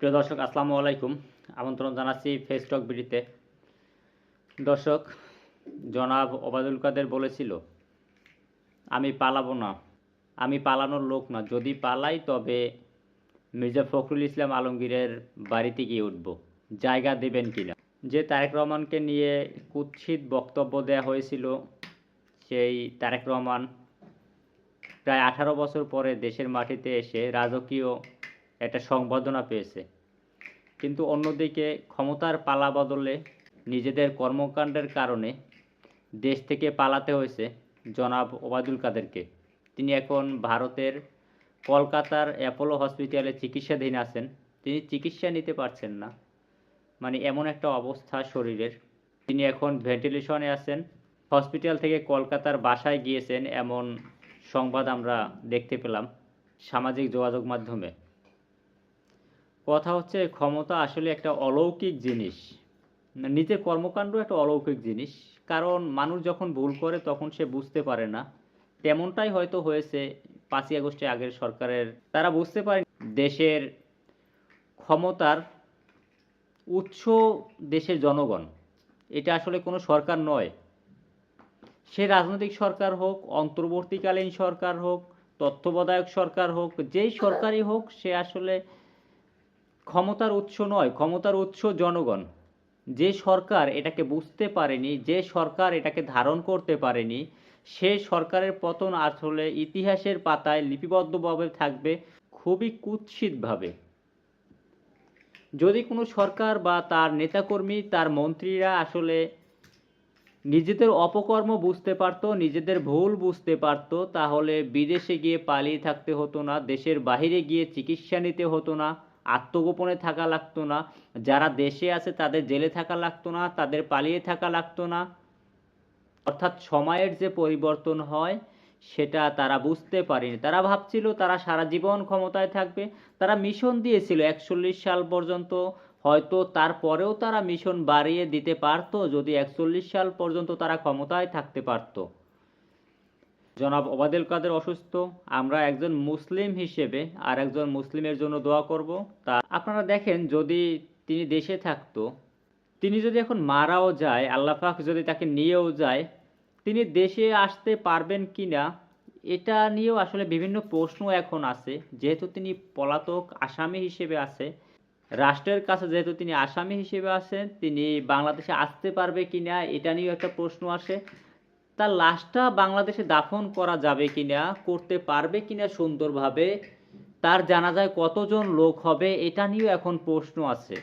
প্রিয় দর্শক, আসসালামু আলাইকুম। আমন্ত্রণ জানাচ্ছি ফেসটক বিডিতে দর্শক, জনাব ওবায়দুল কাদের বলেছিল, আমি পালাবো না। আমি পালানোর লোক না। যদি পালাই, তবে মির্জা ফখরুল ইসলাম আলমগীরের বাড়িতে গিয়ে উঠব। জায়গা দেবেন কিনা? যে তারেক রহমানকে নিয়ে কুৎসিত বক্তব্য দেয়া হয়েছিল, সেই তারেক রহমান প্রায় আঠারো বছর পরে দেশের মাটিতে এসে রাজকীয় একটা সংবর্ধনা পেয়েছে। কিন্তু অন্যদিকে ক্ষমতার পালা বদলে নিজেদের কর্মকাণ্ডের কারণে দেশ থেকে পালাতে হয়েছে জনাব ওবায়দুল কাদেরকে। তিনি এখন ভারতের কলকাতার অ্যাপোলো হসপিটালে চিকিৎসাধীন আছেন। তিনি চিকিৎসা নিতে পারছেন না। মানে এমন একটা অবস্থা শরীরের। তিনি এখন ভেন্টিলেশনে আছেন। হসপিটাল থেকে কলকাতার বাসায় গিয়েছেন এমন সংবাদ আমরা দেখতে পেলাম সামাজিক যোগাযোগ মাধ্যমে। কথা হচ্ছে ক্ষমতা আসলে একটা অলৌকিক জিনিস। নিজের কর্মকাণ্ড একটা অলৌকিক জিনিস। কারণ মানুষ যখন ভুল করে তখন সে বুঝতে পারে না। তেমনটাই হয়তো হয়েছে পাঁচই আগস্টে আগের সরকারের। তারা বুঝতে পারে দেশের ক্ষমতার উৎস দেশের জনগণ। এটা আসলে কোনো সরকার নয়। সে রাজনৈতিক সরকার হোক, অন্তর্বর্তীকালীন সরকার হোক, তত্ত্বাবধায়ক সরকার হোক, যেই সরকারই হোক, সে আসলে ক্ষমতার উৎস নয়, ক্ষমতার উৎস জনগণ। যে সরকার এটাকে বুঝতে পারেনি, যে সরকার এটাকে ধারণ করতে পারেনি, সে সরকারের পতন আসলে ইতিহাসের পাতায় লিপিবদ্ধভাবে থাকবে খুবই কুৎসিতভাবে। যদি কোনো সরকার বা তার নেতাকর্মী, তার মন্ত্রীরা আসলে নিজেদের অপকর্ম বুঝতে পারতো, নিজেদের ভুল বুঝতে পারতো, তাহলে বিদেশে গিয়ে পালিয়ে থাকতে হতো না, দেশের বাইরে গিয়ে চিকিৎসা নিতে হতো না আত্মগোপনে থাকা লাগতো না। যারা দেশে আছে তাদের জেলে থাকা লাগতো না, তাদের পালিয়ে থাকা লাগতো না। অর্থাৎ সময়ের যে পরিবর্তন হয়, সেটা তারা বুঝতে পারেনি। তারা ভাবছিল তারা সারা জীবন ক্ষমতায় থাকবে। তারা মিশন দিয়েছিল একচল্লিশ সাল পর্যন্ত। হয়তো তারপরেও তারা মিশন বাড়িয়ে দিতে পারতো, যদি একচল্লিশ সাল পর্যন্ত তারা ক্ষমতায় থাকতে পারতো। জনাব ওবায়দুল কাদের অসুস্থ, আমরা একজন মুসলিম হিসেবে আর একজন মুসলিমের জন্য দোয়া করব। তা আপনারা দেখেন, যদি তিনি দেশে থাকতো, তিনি যদি এখন মারাও যায়, আল্লাহ পাক যদি তাকে নিয়েও যায়, তিনি দেশে আসতে পারবেন কি না এটা নিয়েও আসলে বিভিন্ন প্রশ্ন এখন আছে। যেহেতু তিনি পলাতক আসামি হিসেবে আছে, রাষ্ট্রের কাছে যেহেতু তিনি আসামি হিসেবে আছেন, তিনি বাংলাদেশে আসতে পারবে কি না এটা নিয়েও একটা প্রশ্ন আসে। তার লাশটা বাংলাদেশে দাফন করা যাবে কিনা, করতে পারবে কিনা সুন্দরভাবে, তার জানা যায় কতজন লোক হবে, এটা নিয়েও এখন প্রশ্ন আছে।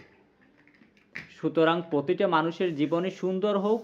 সুতরাং প্রতিটা মানুষের জীবনে সুন্দর হোক